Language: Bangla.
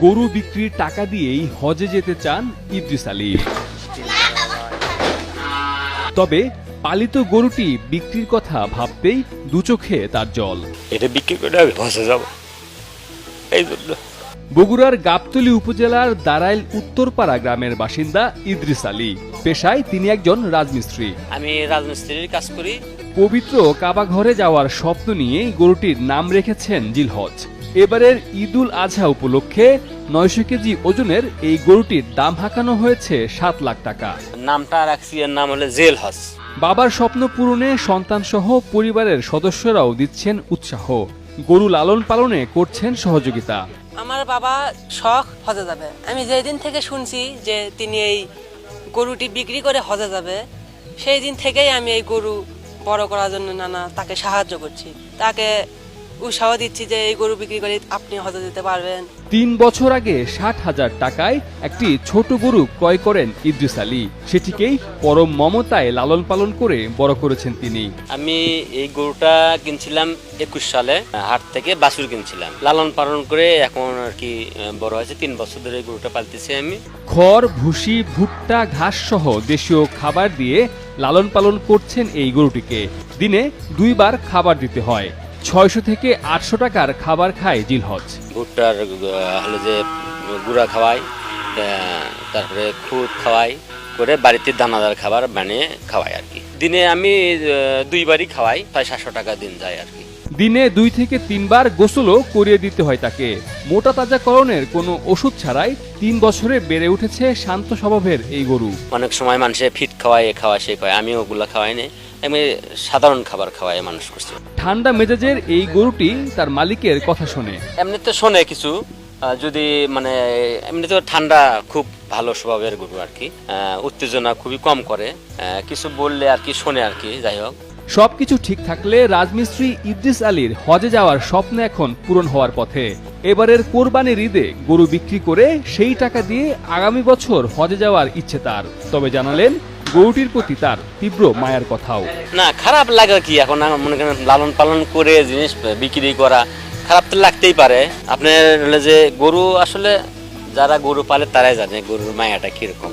গরু বিক্রির টাকা দিয়েই হজে যেতে চান ইদ্রিস আলী। তবে পালিত গরুটি বিক্রির কথা ভাবতেই দুচোখে তার জল। এটা বিক্রি করে আমি যাব। এই জন্য বগুড়ার গাবতলী উপজেলার দারাইল উত্তরপাড়া গ্রামের বাসিন্দা ইদ্রিস আলী। পেশায় তিনি একজন রাজমিস্ত্রি। আমি রাজমিস্ত্রির কাজ করি। পবিত্র কাবা ঘরে যাওয়ার স্বপ্ন নিয়ে গরুটির নাম রেখেছেন জিলহজ। এবারের ঈদুল আজহা উপলক্ষে নয়শো কেজি ওজনের এই গরুটির দাম হাঁকানো হয়েছে সাত লাখ টাকা। নামটা রাখছি এর নাম হলো জেল হস। বাবার স্বপ্ন পূরণে সন্তানসহ পরিবারের সদস্যরাও দিচ্ছেন উৎসাহ। গরু লালন পালনে করছেন সহযোগিতা। আমার বাবা শখ হজে যাবে। আমি যেই দিন থেকে শুনছি যে তিনি এই গরুটি বিক্রি করে হজে যাবে সেই দিন থেকেই আমি এই গরু বড় করার জন্য নানা তাকে সাহায্য করছি। তাকে উৎসাহ দিচ্ছি যে এই গরু বিক্রি করে আপনি হজে যেতে পারবেন। তিন বছর আগে ষাট হাজার টাকায় একটি ছোট গরু ক্রয় করেন ইদ্রিস আলী। সেটিকেই পরম মমতায় লালন পালন করে বড় করেছেন তিনি। আমি এই গরুটা কিনছিলাম একুশ সালে হাট থেকে বাছুর কিনছিলাম। লালন পালন করে এখন আর কি বড় হয়েছে। তিন বছর ধরে এই গরুটা পালতেছি আমি। খড় ভুসি ভুট্টা ঘাস সহ দেশীয় খাবার দিয়ে লালন পালন করছেন এই গরুটিকে। দিনে দুইবার খাবার দিতে হয়। ছয়শো থেকে আটশো টাকার খাবার খায় জিলহজ। ভুট্টার হলো যে গুঁড়া খাওয়াই তারপরে খুদ খাওয়াই করে বাড়িতে দানাদার খাবার বানিয়ে খাওয়াই আর কি। দিনে আমি দুইবারই খাওয়াই প্রায় সাতশো টাকা দিন যায় আর কি। দিনে দুই থেকে তিনবার গোসলও করিয়ে দিতে হয় তাকে। মোটা তাজাকরণের কোনো ওষুধ ছাড়াই তিন বছরে বেড়ে উঠেছে শান্ত স্বভাবের এই গরু। অনেক সময় মানুষে ফিট খাওয়ায় এ খাওয়ায় সে খাওয়ায় আমি ওগুলো খাওয়াই না আমি সাধারণ খাবার খাওয়াই মানুষ করছি। ঠান্ডা মেজাজের এই গরুটি তার মালিকের কথা শোনে। এমনিতে শোনে কিছু যদি মানে এমনিতে ঠান্ডা খুব ভালো স্বভাবের গরু আর কি উত্তেজনা খুবই কম করে কিছু বললে আর কি শোনে আর কি যাই হোক। সবকিছু ঠিক থাকলে রাজমিস্ত্রি ইদ্রিস আলীর হজে যাওয়ার স্বপ্ন এখন পূরণ হওয়ার পথে। এবারের কোরবানির ঈদে গরু বিক্রি করে সেই টাকা দিয়ে আগামী বছর হজে যাওয়ার ইচ্ছে তার। তবে জানালেন গরুটির প্রতি তার তীব্র মায়ার কথাও। না, খারাপ লাগে কি এখন? মনে করেন লালন পালন করে জিনিস বিক্রি করা খারাপ তো লাগতেই পারে। আপনার যে গরু আসলে যারা গরু পালে তারাই জানে গরুর মায়াটা কীরকম।